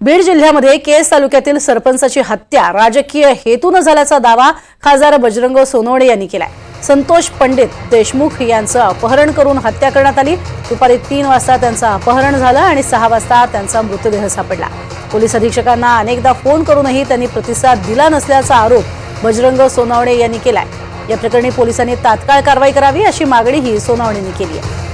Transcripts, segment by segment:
बीड जिल्ह्यामध्ये केस तालुक्यातील सरपंचाची हत्या राजकीय हेतून झाल्याचा दावा खासदार बजरंग सोनवणे यांनी केलाय. संतोष पंडित देशमुख यांचं अपहरण करून हत्या करण्यात आली. दुपारी तीन वाजता त्यांचं अपहरण झालं आणि सहा वाजता त्यांचा मृतदेह सापडला. पोलीस अधीक्षकांना अनेकदा फोन करूनही त्यांनी प्रतिसाद दिला नसल्याचा आरोप बजरंग सोनवणे यांनी केलाय. या प्रकरणी पोलिसांनी तात्काळ कारवाई करावी अशी मागणीही सोनावणेंनी केली आहे.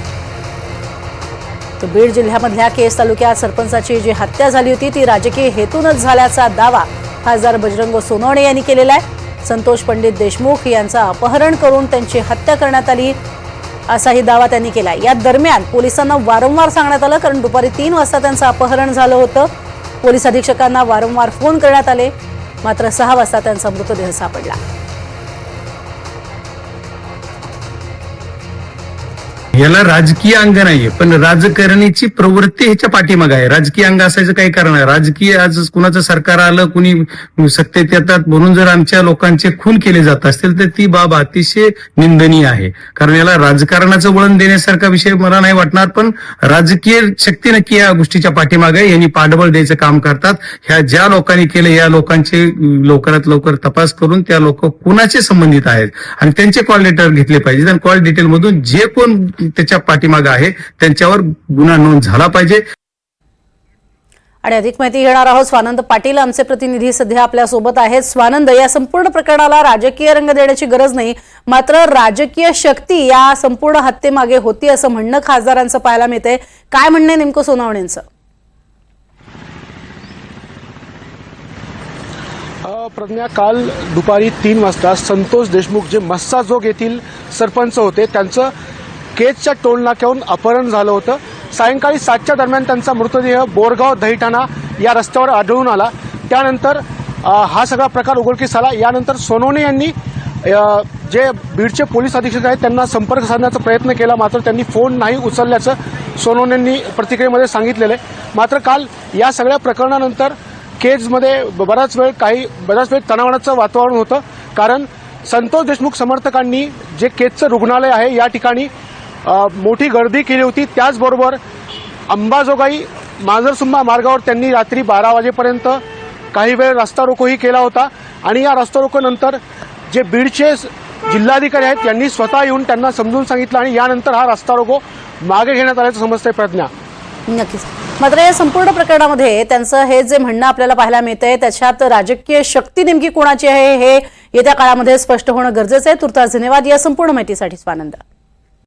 तर बीड जिल्ह्यामधल्या केस तालुक्यात सरपंचाची जी हत्या झाली होती ती राजकीय हेतूनच झाल्याचा दावा खासदार बजरंग सोनवणे यांनी केलेला आहे. संतोष पंडित देशमुख यांचं अपहरण करून त्यांची हत्या करण्यात आली असाही दावा त्यांनी केला या दरम्यान पोलिसांना वारंवार सांगण्यात आलं कारण दुपारी तीन वाजता त्यांचं अपहरण झालं होतं. पोलीस अधीक्षकांना वारंवार फोन करण्यात आले. मात्र सहा वाजता त्यांचा मृतदेह सापडला. याला राजकीय अंग नाहीये पण राजकारणीची प्रवृत्ती ह्याच्या पाठीमागे आहे. राजकीय अंग असायचं काही कारण आहे राजकीय आज कुणाचं सरकार आलं कुणी सत्तेत येतात म्हणून जर आमच्या लोकांचे खून केले जात असतील तर ती बाब अतिशय निंदनीय आहे. कारण याला राजकारणाचं वळण देण्यासारखा विषय मला नाही वाटणार पण राजकीय शक्ती नक्की या गोष्टीच्या पाठीमागे आहे. यांनी पाठबळ द्यायचं काम करतात. ह्या ज्या लोकांनी केलं या लोकांचे लवकरात लवकर तपास करून त्या लोक कुणाचे संबंधित आहेत? आणि त्यांचे कॉल लेटर घेतले पाहिजेत. आणि कॉल डिटेल मधून जे कोण त्याच्या पाठीमागे आहे. त्यांच्यावर गुन्हा नोंद झाला पाहिजे. आणि अधिक माहिती घेणार आहोत स्वानंद पाटील आमचे प्रतिनिधी सध्या आपल्यासोबत आहेत. स्वानंद या संपूर्ण प्रकरणाला राजकीय रंग देण्याची गरज नाही मात्र राजकीय शक्ती या संपूर्ण हत्येमागे होती असं म्हणणं खासदारांचं पाहायला मिळतंय. काय म्हणणं नेमकं सोनावणेंचं? अ, प्रज्ञा काल दुपारी तीन वाजता संतोष देशमुख जे मस्साजोग येथील सरपंच होते त्यांचं केजच्या टोल नाक्याहून अपहरण झालं होतं. सायंकाळी सातच्या दरम्यान त्यांचा मृतदेह बोरगाव दहिटाणा या रस्त्यावर आढळून आला. त्यानंतर हा सगळा प्रकार उघडकीस आला. यानंतर सोनवणे यांनी जे बीडचे पोलीस अधीक्षक आहेत त्यांना संपर्क साधण्याचा प्रयत्न केला. मात्र त्यांनी फोन नाही उचलल्याचं सोनवणेंनी प्रतिक्रियेमध्ये सांगितलेलं आहे. मात्र काल या सगळ्या प्रकरणानंतर केजमध्ये बराच वेळ काही बराच वेळ तणावाचं वातावरण होतं. कारण संतोष देशमुख समर्थकांनी जे केजचं रुग्णालय आहे या ठिकाणी मोठी गर्दी केली होती. त्याचबरोबर अंबाजोगाई मांजरसुंबा मार्गावर त्यांनी रात्री बारा वाजेपर्यंत काही वेळ रस्ता रोकोही केला होता. आणि या रस्ता रोकोनंतर जे बीडचे जिल्हाधिकारी आहेत यांनी स्वतः येऊन त्यांना समजून सांगितलं आणि यानंतर हा रस्ता रोको मागे घेण्यात आल्याचं समजतंय प्रज्ञा. नक्कीच. मात्र या संपूर्ण प्रकरणामध्ये त्यांचं हे जे म्हणणं आपल्याला पाहायला मिळतंय त्याच्यात राजकीय शक्ती नेमकी कोणाची आहे हे येत्या काळामध्ये स्पष्ट होणं गरजेचं आहे. तुर्तास धन्यवाद. या संपूर्ण माहितीसाठी स्वानंद.